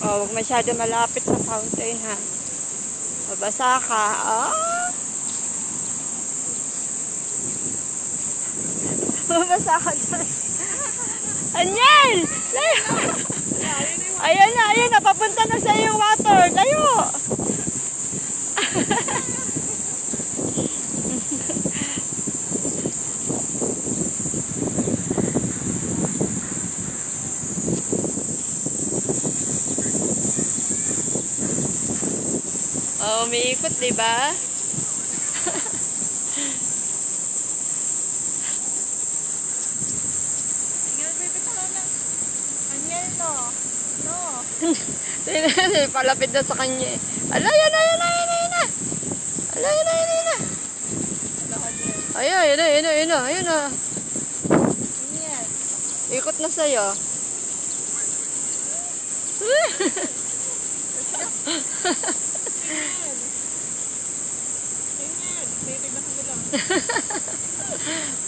Oh, huwag masyado malapit sa fountain ha. Mabasa ka. Oh. Mabasa ka dyan. Anyel! Ayan na, ayan na. Papunta na sa yung water. Layo! Oh, umiikot, di ba? Palapit na sa kanya eh. Ala, yan na, yan na, yan na, yan na. Ala, yan na, yan na. Ayan, yan na, yan na, yan na, yan na. Ikot na sa'yo.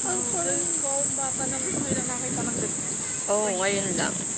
Ang cold bata na gusto nila ngayon lang.